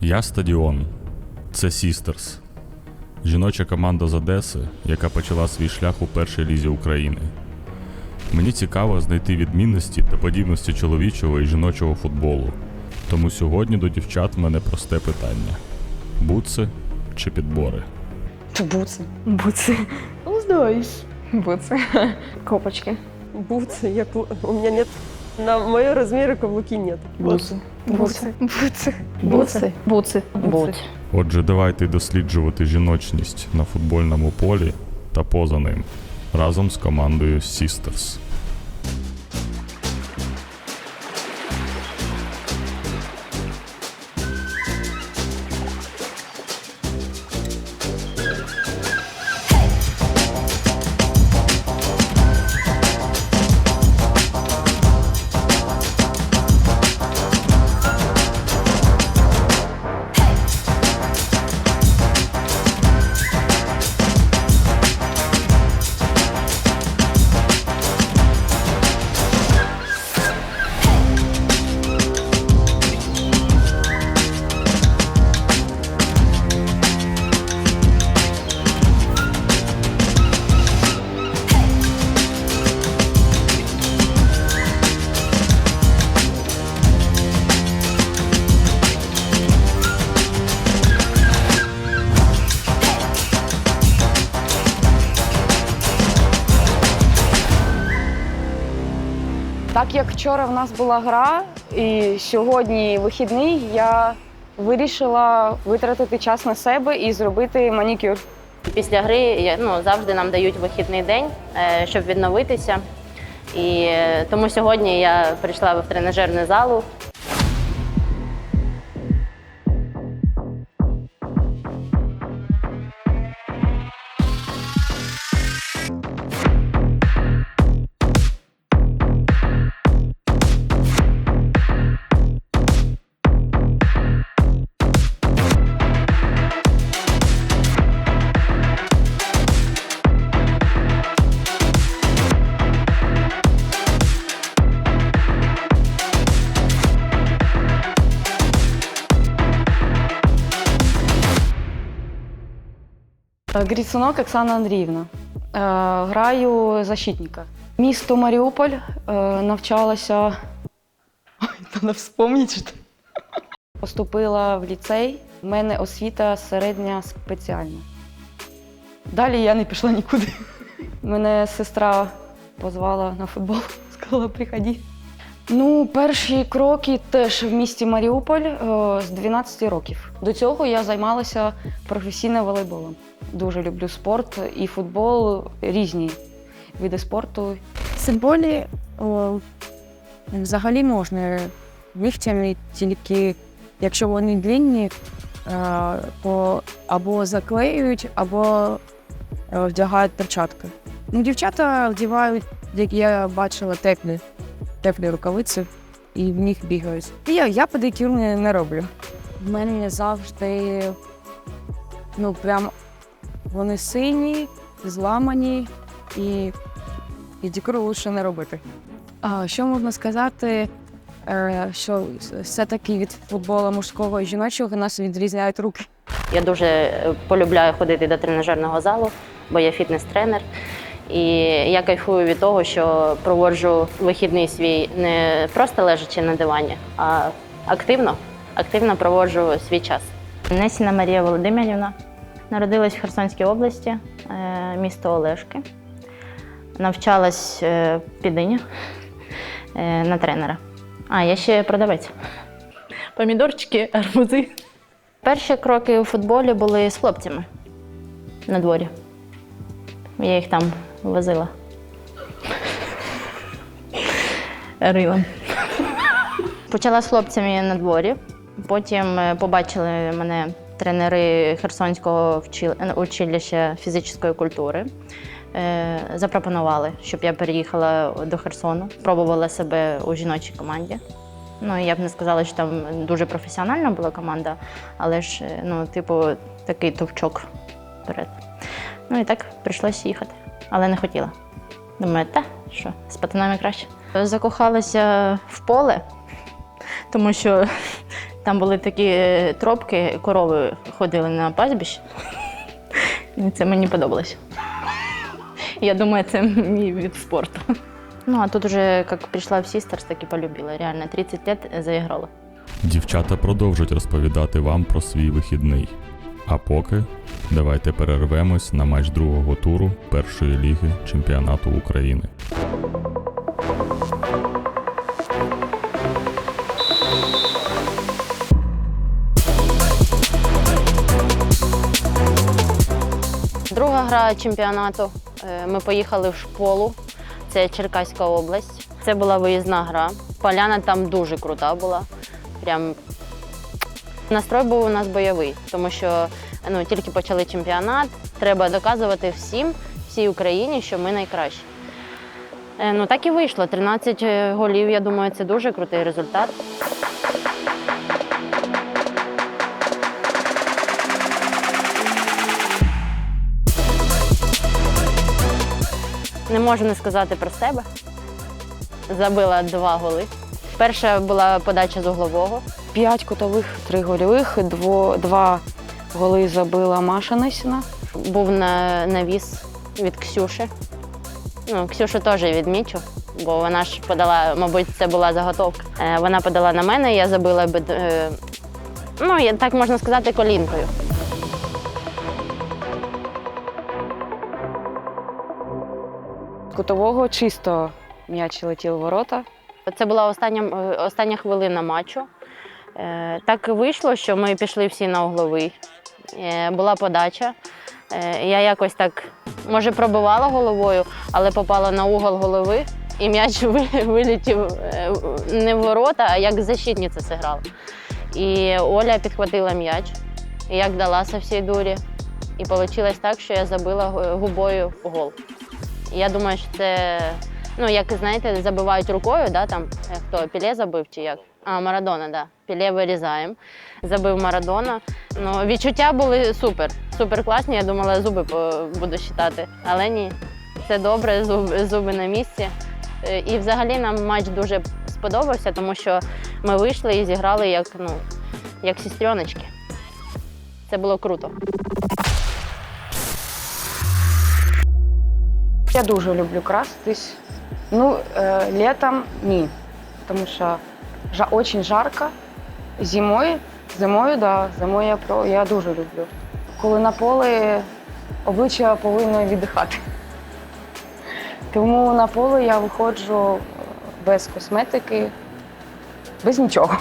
Я стадіон. Це Сістерс. Жіноча команда з Одеси, яка почала свій шлях у першій лізі України. Мені цікаво знайти відмінності та подібності чоловічого і жіночого футболу. Тому сьогодні до дівчат в мене просте питання: бутси чи підбори? Чи буци? Буцы. Ну, знаешь. Буцы. Копочки. Буцы. Я, кл- у меня нет... На мои размеры каблуки нет. Буцы. Буцы. Буцы. Буцы. Буцы. Будь. Отже, давайте досліджувати жіночність на футбольному полі та поза ним разом з командою Sisters. Так як вчора в нас була гра, і сьогодні вихідний, я вирішила витратити час на себе і зробити манікюр. Після гри ну, завжди нам дають вихідний день, е, щоб відновитися. І е, тому сьогодні я прийшла в тренажерну залу. Грицунок Оксана Андріївна. Е, Граю защитника. Місто Маріуполь е, навчалася. Ой, треба вспомнити. що- Поступила в ліцей. У мене освіта середня спеціальна. Далі я не пішла нікуди. Мене сестра позвала на футбол, сказала, приходи. Ну, перші кроки теж в місті Маріуполь е, з 12 років. До цього я займалася професійним волейболом. Дуже люблю спорт і футбол, різні види спорту. Футболі о, взагалі можна нігтями, тільки якщо вони длинні, е, то або заклеюють, або е, вдягають перчатки. Ну, дівчата вдягають, як я бачила, теплі, теплі рукавиці і в них бігають. І я, я педикюр не, не роблю. В мене завжди ну, прям вони сині, зламані і і дікору лучше не робити. А, що можна сказати, е, що все-таки від футболу мужського і жіночого нас відрізняють руки. Я дуже е, полюбляю ходити до тренажерного залу, бо я фітнес-тренер. І я кайфую від того, що проводжу вихідний свій не просто лежачи на дивані, а активно, активно проводжу свій час. Несіна Марія Володимирівна народилась в Херсонській області, е, місто Олешки. Навчалась е, в Підині е, на тренера. А, я ще продавець. Помідорчики, арбузи. Перші кроки у футболі були з хлопцями на дворі. Я їх там возила. Рилом. Почала з хлопцями на дворі. Потім побачили мене тренери Херсонського училища фізичної культури. Е, Запропонували, щоб я переїхала до Херсону, пробувала себе у жіночій команді. Ну, я б не сказала, що там дуже професіональна була команда, але ж, е, ну, типу, такий товчок вперед. Ну і так прийшлося їхати, але не хотіла. Думаю, та що, з пацанами краще. Закохалася в поле, тому що Там були такі е, тропки, корови ходили на пастбище. І це мені подобалось. Я думаю, це мій від спорту. Ну, а тут уже, як прийшла в Sisters, так і полюбила. Реально, 30 років заіграла. Дівчата продовжать розповідати вам про свій вихідний. А поки давайте перервемось на матч другого туру першої ліги чемпіонату України. Гра чемпіонату. Е, Ми поїхали в школу. Це Черкаська область. Це була виїзна гра. Поляна там дуже крута була. Прям настрой був у нас бойовий, тому що ну, тільки почали чемпіонат. Треба доказувати всім, всій Україні, що ми найкращі. Е, Ну так і вийшло. 13 голів, я думаю, це дуже крутий результат. Не можу не сказати про себе. Забила два голи. Перша була подача з углового. П'ять кутових, три гольових, дво, два голи забила Маша Несіна. Був на навіс від Ксюші. Ну, Ксюшу теж відмічу, бо вона ж подала, мабуть, це була заготовка. Е, Вона подала на мене, я забила е, ну, так можна сказати, колінкою. Кутового чисто м'яч летів в ворота. Це була остання, е, остання хвилина матчу. Е, Так вийшло, що ми пішли всі на угловий. Е, Була подача. Я якось так, може, пробивала головою, але попала на угол голови, і м'яч ви- вилетів не в ворота, а як защитниця зіграла. І Оля підхватила м'яч, і як дала со всій дурі. І вийшло так, що я забила гу- губою гол. Я думаю, що це Ну, як знаєте, забивають рукою, да, там е, хто Піле забив чи як? А, Марадона, да. Піле вирізаємо. Забив Марадона. Ну, відчуття були супер, супер класні. Я думала, зуби буду щитати. Але ні, це добре, зуби, зуби на місці. Е, І взагалі нам матч дуже сподобався, тому що ми вийшли і зіграли як, ну, як сестреночки. Це було круто. Я дуже люблю краситись. Ну, е, літом ні, тому що очень жарко. Зимою, зимою, да, зимою я, про, я дуже люблю. Коли на поле обличчя повинно віддихати. Тому на поле я виходжу без косметики, без нічого.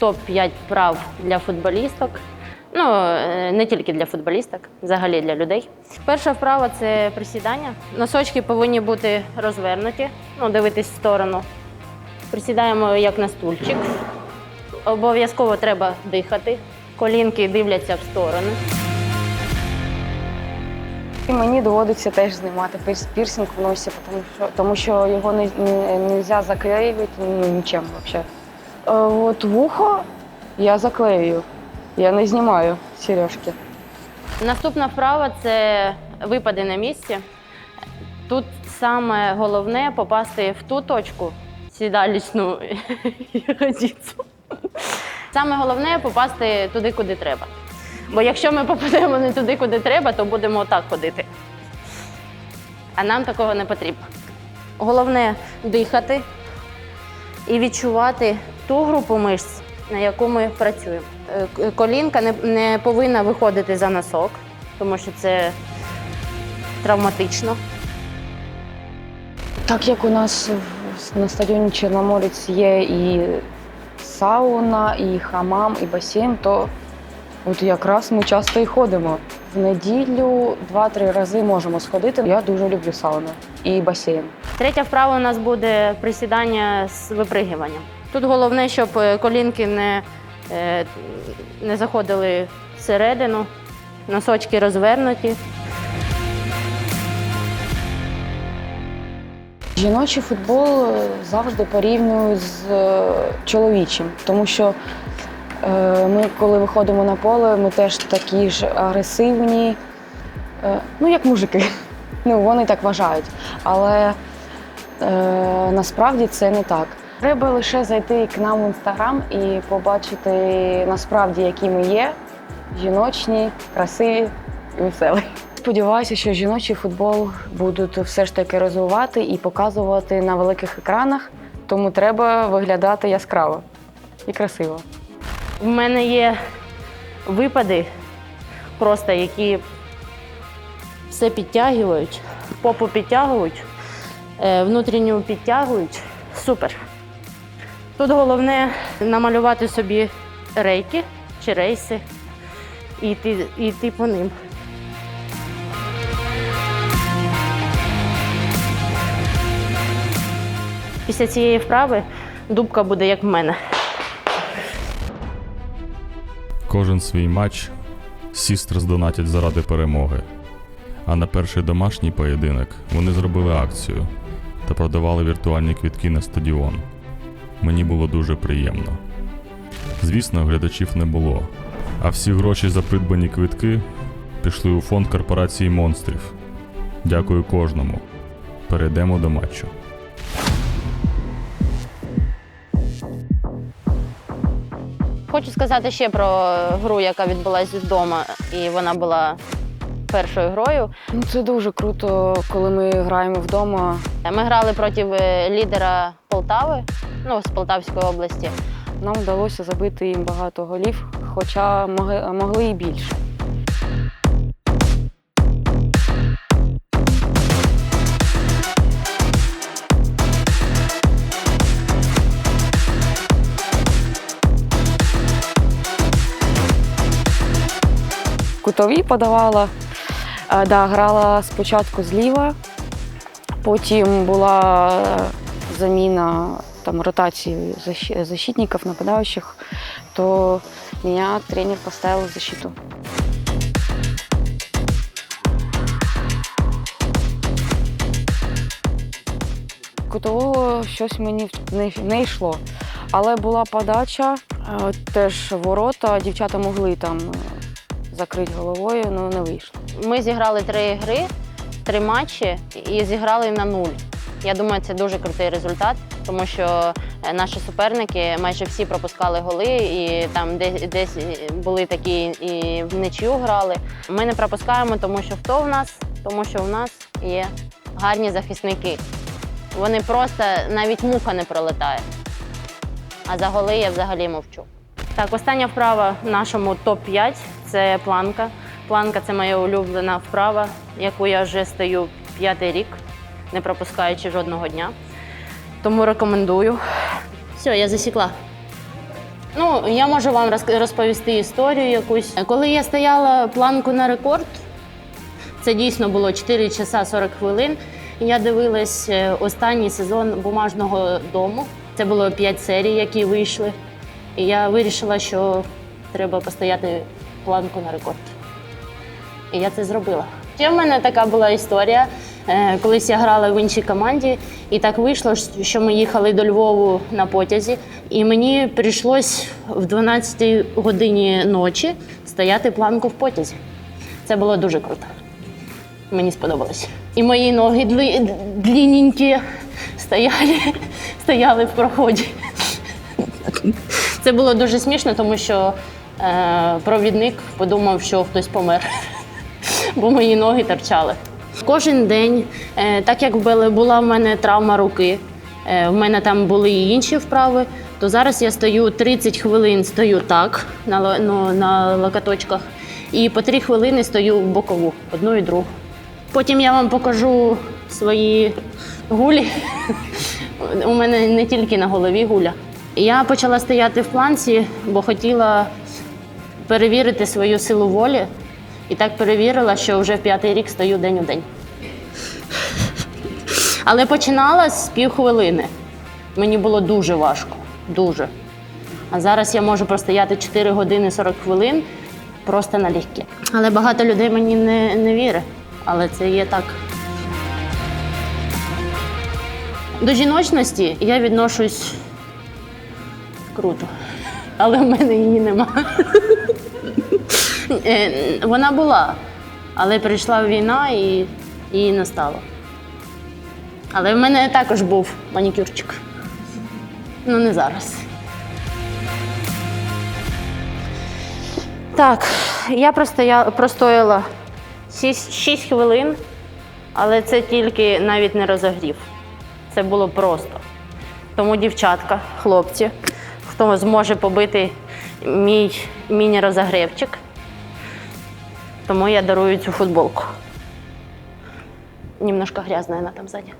топ-5 прав для футболісток. Ну, е, не тільки для футболісток, взагалі для людей. Перша вправа це присідання. Носочки повинні бути розвернуті, ну, дивитись в сторону. Присідаємо як на стульчик. Обов'язково треба дихати. Колінки дивляться в сторону. І мені доводиться теж знімати пірс- пірсинг в носі, тому що, тому що його не, нельзя заклеювати ну, нічим взагалі. Е, от вухо я заклею, я не знімаю сережки. Наступна вправа це випади на місці. Тут саме головне попасти в ту точку сідалічну ягодицю. Саме головне попасти туди, куди треба. Бо якщо ми попадемо не туди, куди треба, то будемо отак ходити. А нам такого не потрібно. Головне дихати і відчувати ту групу мишць, на яку ми працюємо. Е, Колінка не, не повинна виходити за носок, тому що це травматично. Так як у нас на стадіоні Чорноморець є і сауна, і хамам, і басейн, то от якраз ми часто і ходимо. В неділю два-три рази можемо сходити. Я дуже люблю сауну і басейн. Третя вправа у нас буде присідання з випригуванням. Тут головне, щоб е, колінки не, не заходили всередину, носочки розвернуті. Жіночий футбол е, завжди порівнюють з е, чоловічим, тому що е, ми, коли виходимо на поле, ми теж такі ж агресивні, е, ну як мужики. Ну, вони так вважають. Але е, насправді це не так. Треба лише зайти к нам в інстаграм і побачити насправді, які ми є. Жіночні, красиві і веселі. Сподіваюся, що жіночий футбол будуть все ж таки розвивати і показувати на великих екранах, тому треба виглядати яскраво і красиво. В мене є випади, просто які все підтягують, попу підтягують, е, внутрішню підтягують. Супер. Тут головне намалювати собі рейки чи рейси і йти, і йти по ним. Після цієї вправи дубка буде як в мене. Кожен свій матч Сістерс донатять заради перемоги. А на перший домашній поєдинок вони зробили акцію та продавали віртуальні квітки на стадіон. Мені було дуже приємно. Звісно, глядачів не було, а всі гроші за придбані квитки пішли у фонд корпорації монстрів. Дякую кожному. Перейдемо до матчу. Хочу сказати ще про гру, яка відбулася вдома, і вона була першою грою. Ну, це дуже круто, коли ми граємо вдома. Ми грали проти е, лідера Полтави, ну з Полтавської області. Нам вдалося забити їм багато голів, хоча могли, і більше. Кутові подавала, Е, да, грала спочатку зліва, потім була е, заміна там, ротації защ- защитников, нападающих, то меня тренер поставил в защиту. Кутового щось мені не, йшло. Але була подача, е, теж ворота, дівчата могли там е, закрити головою, але не вийшло. Ми зіграли три гри, три матчі і зіграли на нуль. Я думаю, це дуже крутий результат, тому що е, наші суперники майже всі пропускали голи, і там десь, десь були такі і в нічию грали. Ми не пропускаємо, тому що хто в нас? Тому що в нас є гарні захисники. Вони просто навіть муха не пролетає. А за голи я взагалі мовчу. Так, остання вправа в нашому топ-5 це планка. Планка це моя улюблена вправа, яку я вже стою п'ятий рік, не пропускаючи жодного дня. Тому рекомендую. Все, я засікла. Ну, я можу вам розповісти історію якусь. Коли я стояла планку на рекорд, це дійсно було 4 часа 40 хвилин. Я дивилась е, останній сезон бумажного дому. Це було 5 серій, які вийшли. І я вирішила, що треба постояти планку на рекорд. І я це зробила. Ще в мене така була історія. Е, Колись я грала в іншій команді, і так вийшло, що ми їхали до Львову на потязі, і мені прийшлось в 12 годині ночі стояти планку в потязі. Це було дуже круто. Мені сподобалось. І мої ноги длі, длінненькі стояли, стояли в проході. Це було дуже смішно, тому що е, провідник подумав, що хтось помер, бо мої ноги торчали. Кожен день, е, так як була в мене травма руки, е, в мене там були і інші вправи, то зараз я стою 30 хвилин стою так на, ну, на локоточках, і по 3 хвилини стою в бокову, одну і другу. Потім я вам покажу свої гулі. У мене не тільки на голові гуля. Я почала стояти в планці, бо хотіла перевірити свою силу волі. І так перевірила, що вже в п'ятий рік стою день у день. Але починала з півхвилини. Мені було дуже важко. Дуже. А зараз я можу простояти 4 години 40 хвилин просто налегке. Але багато людей мені не, не вірить. Але це є так. До жіночності я відношусь круто, але в мене її нема. Е, Вона була, але прийшла війна і її не стало. Але в мене також був манікюрчик. Ну, не зараз. Так, я простоя... простояла 6, 6 хвилин, але це тільки навіть не розогрів. Це було просто. Тому, дівчатка, хлопці, хто зможе побити мій міні-розогрівчик, тому я дарую цю футболку. Немножко грязна вона там ззаді.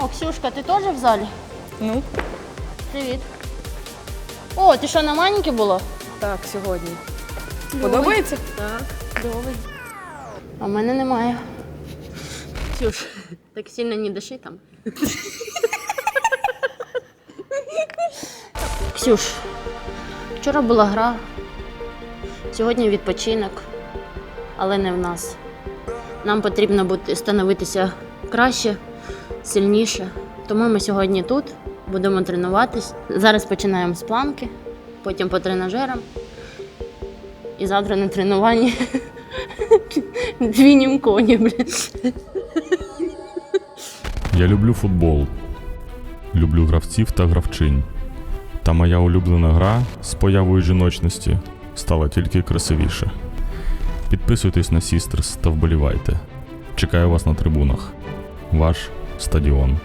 О, Ксюшка, ти теж в залі? Ну, Привіт. О, ти що на маленьке було? так, сьогодні. Подобається? Так. А в мене немає. Ксюш, так сильно не диши там. Ксюш, вчора була гра, сьогодні відпочинок, але не в нас. Нам потрібно бути, становитися краще, сильніше. Тому ми сьогодні тут будемо тренуватись. Зараз починаємо з планки, потім по тренажерам. І завтра на тренуванні Дві німконі, блін. Я люблю футбол. Люблю гравців та гравчинь. Та моя улюблена гра з появою жіночності стала тільки красивіше. Підписуйтесь на Сістерс та вболівайте. Чекаю вас на трибунах. Ваш стадіон.